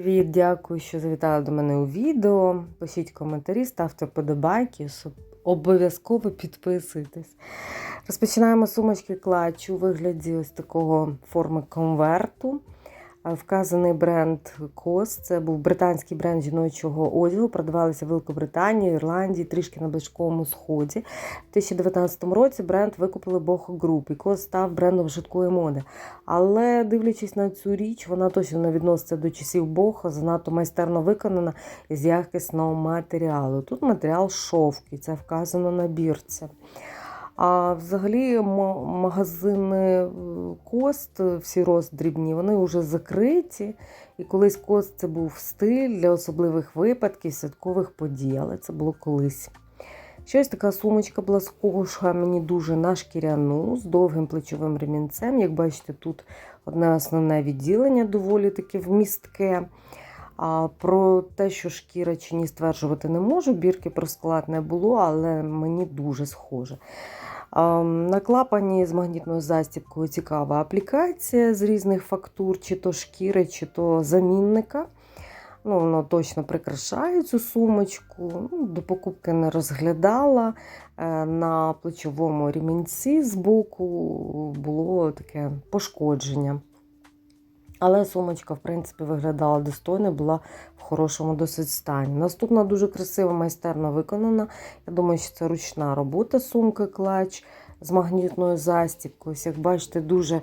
Привіт, дякую, що завітали до мене у відео. Пишіть коментарі, ставте вподобайки, щоб обов'язково підписуйтесь. Розпочинаємо сумочки клатч у вигляді ось такого форми конверту. Вказаний бренд COS, це був британський бренд жіночого одягу, продавалися в Великобританії, Ірландії, трішки на Близькому Сході. У 2019 році бренд викупили Boho Group, і COS став брендом швидкої моди. Але дивлячись на цю річ, вона точно не відноситься до часів Бохо, занадто майстерно виконана із якісного матеріалу. Тут матеріал шовк, і це вказано на бірці. А взагалі магазини е, Кост, е, всі роздрібні, вони вже закриті. І колись Кост це був стиль для особливих випадків, святкових подій, але це було колись. Щось така сумочка була схожа мені дуже на шкіряну з довгим плечовим ремінцем. Як бачите, тут одне основне відділення доволі таке вмістке. А про те, що шкіра чи ні стверджувати не можу, бірки про склад не було, але мені дуже схоже. На клапані з магнітною застібкою цікава аплікація з різних фактур, чи то шкіри, чи то замінника. Ну, Воно точно прикрашає цю сумочку. Ну, До покупки не розглядала. Е, На плечовому ремінці з боку було таке пошкодження. Але сумочка, в принципі, виглядала достойно, була в хорошому досить стані. Наступна дуже красиво, майстерно виконана. Я думаю, що це ручна робота сумки клач з магнітною застібкою. Ось, Як бачите, дуже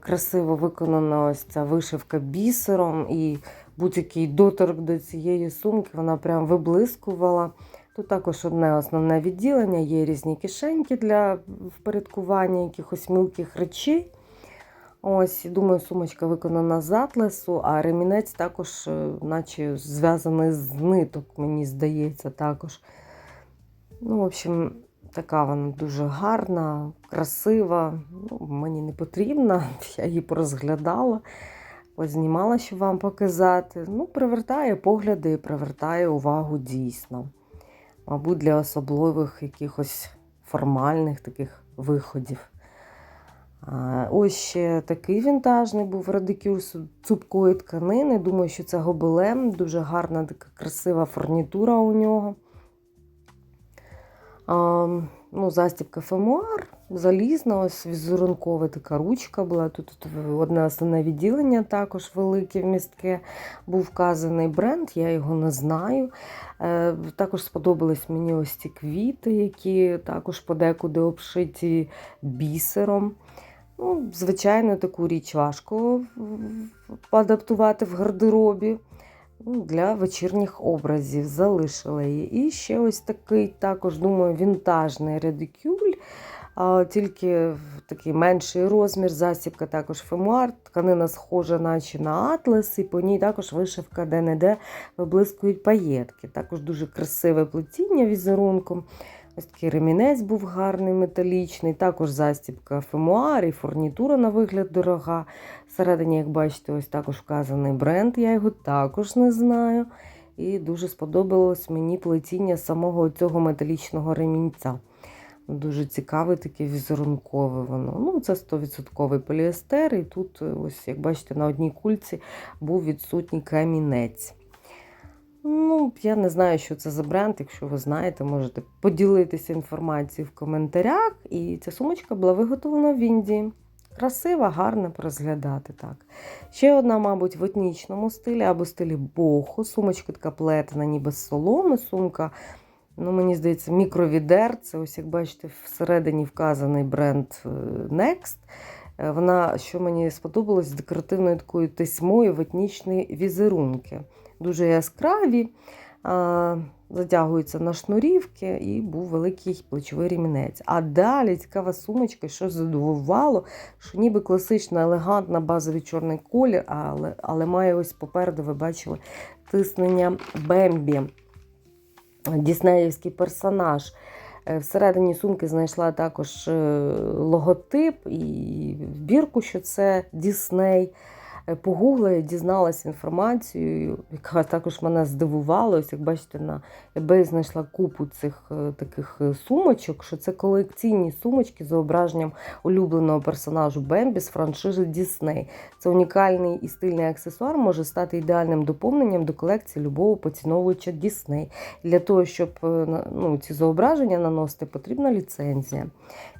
красиво виконана ось ця вишивка бісером. І будь-який доторк до цієї сумки вона прям виблискувала. Тут також одне основне відділення, є різні кишеньки для впорядкування якихось мілких речей. Ось, думаю, сумочка виконана з атласу, а ремінець також, е, наче зв'язаний з ниток, мені здається, також. Ну, в общем, така вона дуже гарна, красива. Ну, мені не потрібна, я її порозглядала, познімала, щоб вам показати. Ну, привертає погляди і привертає увагу дійсно. Мабуть, для особливих якихось формальних таких виходів. Ось ще такий вінтажний був радикюр цупкої тканини. Думаю, що це гобелем. Дуже гарна, така красива фурнітура у нього. А, ну, Застібка фемуар, залізна, ось візерункова така ручка була. Тут, тут одне основне відділення, також велике вмістке. Був вказаний бренд, я його не знаю. Е, Також сподобались мені ось ці квіти, які також подекуди обшиті бісером. Ну, Звичайно, таку річ важко адаптувати в гардеробі. Ну, Для вечірніх образів залишила її. І ще ось такий, також, думаю, вінтажний редикюль, а, тільки такий менший розмір, засібка також фемуар, тканина схожа, наче на атлас, і по ній також вишивка де-не-де виблискують паєтки. Також дуже красиве плетіння візерунком. Ось такий ремінець був гарний, металічний, також застібка фемуар і фурнітура на вигляд дорога. Всередині, як бачите, ось також вказаний бренд, я його також не знаю. І дуже сподобалось мені плетіння самого цього металічного ремінця. Дуже цікаве, таке візерункове воно. Ну, Це 100% поліестер, і тут, ось, як бачите, на одній кульці був відсутній камінець. Ну, я не знаю, що це за бренд. Якщо ви знаєте, можете поділитися інформацією в коментарях. І ця сумочка була виготовлена в Індії. Красива, гарна розглядати так. Ще одна, мабуть, в етнічному стилі або стилі боху. Сумочка така плетена, ніби з соломи. Сумка, ну, мені здається, мікровідер. Це ось, як бачите, всередині вказаний бренд е, Next. Е, Вона, що мені сподобалось, декоративною такою тесьмою в етнічні візерунки дуже яскраві, затягуються на шнурівки, і був великий плечовий ремінець. А далі цікава сумочка, що задивувало, що ніби класична, елегантна, базовий чорний колір, але, але має ось попереду, ви бачили, тиснення Бембі, Діснеївський персонаж. Е, Всередині сумки знайшла також е, логотип і бірку, що це Дісней. Е, погуглила і дізналася інформацію, яка також мене здивувала. Ось, як бачите, на eBay знайшла купу цих е, таких е, сумочок, що це колекційні сумочки з зображенням улюбленого персонажу Бембі з франшизи Дісней. Це унікальний і стильний аксесуар може стати ідеальним доповненням до колекції любого поціновувача Дісней. Для того, щоб ну, ці зображення наносити, потрібна ліцензія.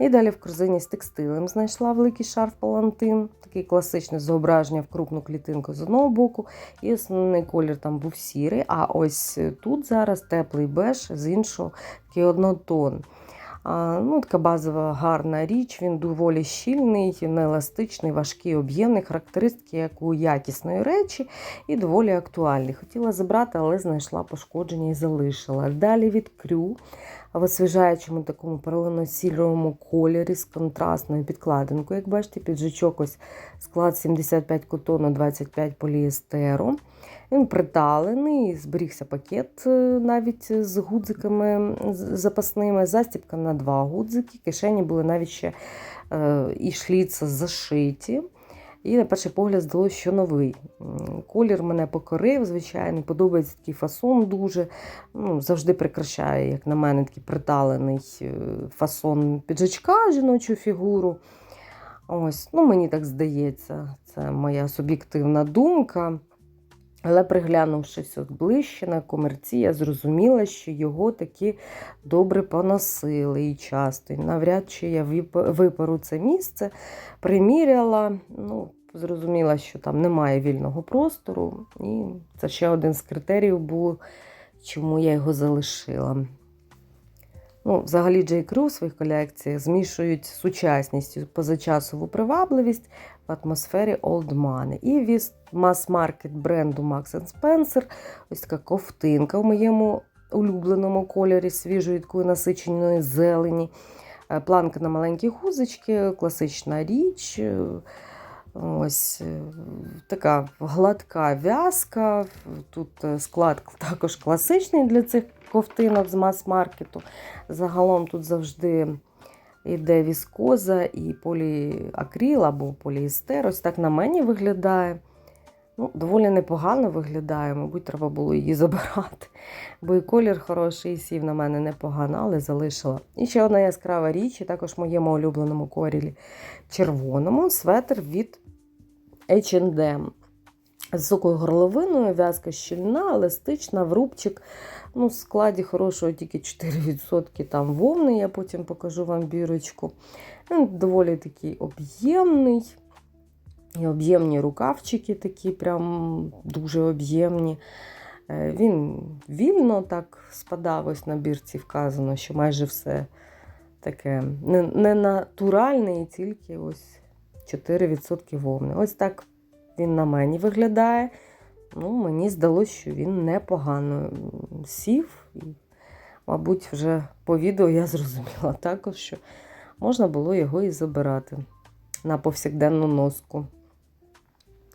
І далі в корзині з текстилем знайшла великий шарф палантин, такий класичне зображення в крупну клітинку з одного боку, і основний колір там був сірий. А ось тут зараз теплий беж з іншого такий однотон. Ну, така базова гарна річ, він доволі щільний, нееластичний, важкий, об'ємний, характеристики як у якісної речі і доволі актуальний. Хотіла забрати, але знайшла пошкодження і залишила. Далі від крю в освіжаючому такому перелено-сірому кольорі з контрастною підкладинкою. Як бачите, піджачок ось склад 75 котону, 25 поліестеру. Він приталений, зберігся пакет е, навіть з гудзиками запасними, застібка на два гудзики. Кишені були навіть ще е, і шліца зашиті. І на перший погляд здалося, що новий. Колір мене покорив, звичайно, подобається такий фасон дуже. Ну, завжди прикрашає, як на мене, такий приталений е, фасон піджачка жіночу фігуру. Ось, ну, мені так здається, це моя суб'єктивна думка. Але приглянувшись от ближче на комерці, я зрозуміла, що його таки добре поносили і часто. І навряд чи я випару це місце, приміряла. Ну, зрозуміла, що там немає вільного простору. І це ще один з критеріїв був, чому я його залишила. Ну, взагалі, Джей Крю в своїх колекціях змішують сучасність позачасову привабливість в атмосфері Old Money. І від мас-маркет бренду Max Spencer ось така ковтинка в моєму улюбленому кольорі свіжої такої насиченої зелені. Е, Планка на маленькі гузочки, класична річ. Ось е, така гладка в'язка. Тут е, склад також класичний для цих ковтинок з мас-маркету. Загалом тут завжди йде віскоза і поліакріл або поліестер. Ось так на мені виглядає. Ну, доволі непогано виглядає, мабуть, треба було її забирати. Бо і колір хороший, і сів на мене непогано, але залишила. І ще одна яскрава річ, і також в моєму улюбленому корілі червоному светр від H&M. З високою горловиною, в'язка щільна, еластична, в рубчик. Ну, в складі хорошого тільки 4% там вовни, я потім покажу вам бірочку. Доволі такий об'ємний. І об'ємні рукавчики такі, прям дуже об'ємні. Е, Він вільно так спадав, ось на бірці вказано, що майже все таке не, не натуральне, і тільки ось 4% вовни. Ось так він на мені виглядає. Ну, мені здалося, що він непогано сів. І, мабуть, вже по відео я зрозуміла також, що можна було його і забирати на повсякденну носку.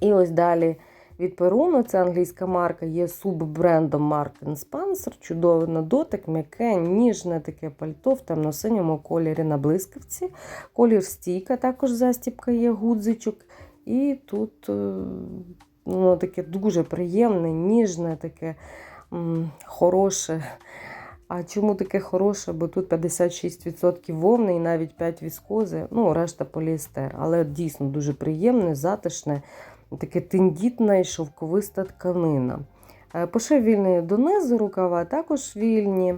І ось далі від Перуно, це англійська марка, є суббрендом Mark Spencer. Чудовий на дотик, м'яке, ніжне таке пальто в темно-синьому кольорі на блискавці. Колір стійка, також застіпка є гудзичок. І тут е, воно таке дуже приємне, ніжне, таке м, хороше. А чому таке хороше? Бо тут 56% вовни і навіть 5 віскози, ну, решта поліестер. Але дійсно дуже приємне, затишне, таке тендітна і шовковиста тканина. Е, Пошив вільний донизу, рукава також вільні.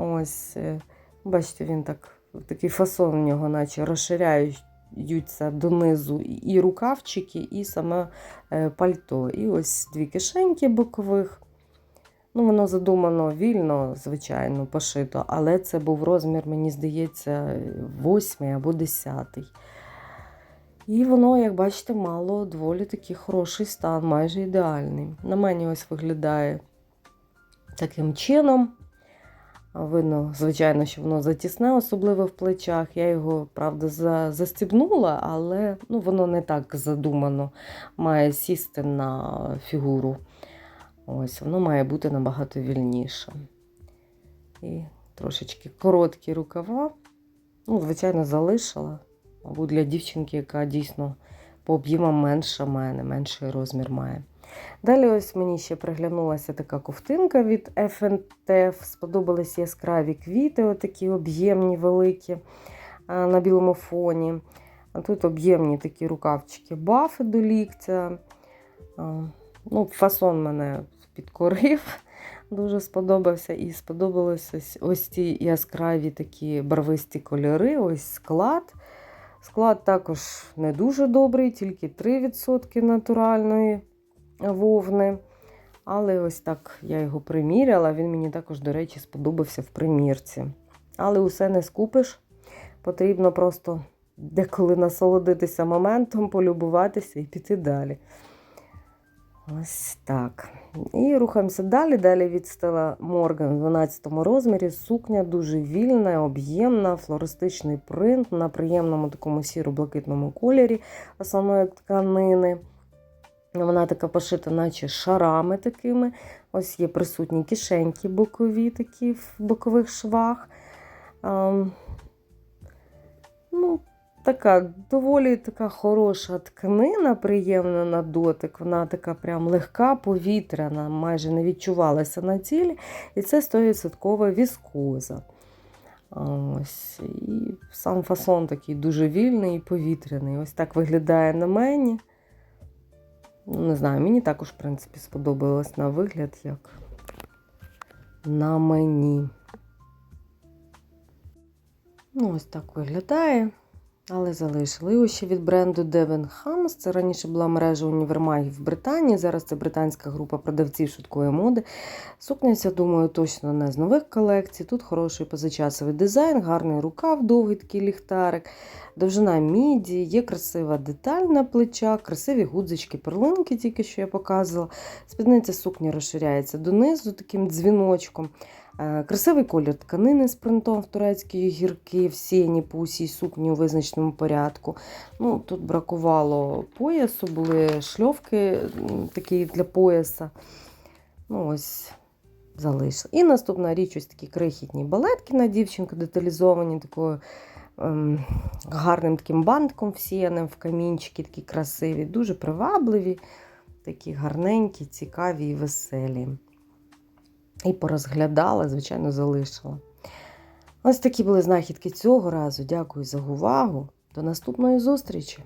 Ось, е, бачите, він так, такий фасон в нього, наче розширяються донизу і рукавчики, і саме е, пальто. І ось дві кишеньки бокових. Ну, воно задумано вільно, звичайно, пошито, але це був розмір, мені здається, восьмий або десятий. І воно, як бачите, мало доволі такий хороший стан, майже ідеальний. На мені ось виглядає таким чином. Видно, звичайно, що воно затісне, особливо в плечах. Я його, правда, за- застібнула, але ну, воно не так задумано. Має сісти на фігуру. Ось, воно має бути набагато вільніше. І трошечки короткі рукава. Ну, звичайно, залишила. Мабуть, для дівчинки, яка дійсно по об'ємам менша мене, менший розмір має. Далі ось мені ще приглянулася така ковтинка від FNTF. Сподобались яскраві квіти, отакі об'ємні, великі на білому фоні. А тут об'ємні такі рукавчики, бафи до ліктя. Ну, Фасон мене підкорив, дуже сподобався. І сподобалися ось, ці яскраві такі барвисті кольори, ось склад. Склад також не дуже добрий, тільки 3% натуральної вовни. Але ось так я його приміряла. Він мені також, до речі, сподобався в примірці. Але усе не скупиш. Потрібно просто деколи насолодитися моментом, полюбуватися і піти далі. Ось так. І рухаємося далі. Далі від Стела Морган в 12 розмірі. Сукня дуже вільна, об'ємна, флористичний принт на приємному такому сіро-блакитному кольорі основної тканини. Вона така пошита, наче шарами такими. Ось є присутні кишеньки бокові, такі в бокових швах. Ну, така доволі така хороша тканина, приємна на дотик. Вона така прям легка, повітряна, майже не відчувалася на тілі. І це 100% віскоза. Ось. І сам фасон такий дуже вільний і повітряний. Ось так виглядає на мені. Ну, Не знаю, мені також, в принципі, сподобалось на вигляд, як на мені. Ну, ось так виглядає. Але залишили. І ще від бренду Devon Hams. Це раніше була мережа універмагів в Британії. Зараз це британська група продавців швидкої моди. Сукня, ця, думаю, точно не з нових колекцій. Тут хороший позачасовий дизайн, гарний рукав, довгий такий ліхтарик, довжина міді, є красива деталь на плечах, красиві гудзички, перлинки, тільки що я показувала. Спідниця сукні розширяється донизу таким дзвіночком. Е, Красивий колір тканини з принтом в турецькі гірки, всіяні по усій сукні у визначеному порядку. Ну, Тут бракувало поясу, були шльовки такі для пояса. Ну, ось залишили. І наступна річ ось такі крихітні балетки на дівчинку, деталізовані такою ем, гарним таким бантиком всіяним в камінчики, такі красиві, дуже привабливі, такі гарненькі, цікаві і веселі. І порозглядала, звичайно, залишила. Ось такі були знахідки цього разу. Дякую за увагу. До наступної зустрічі!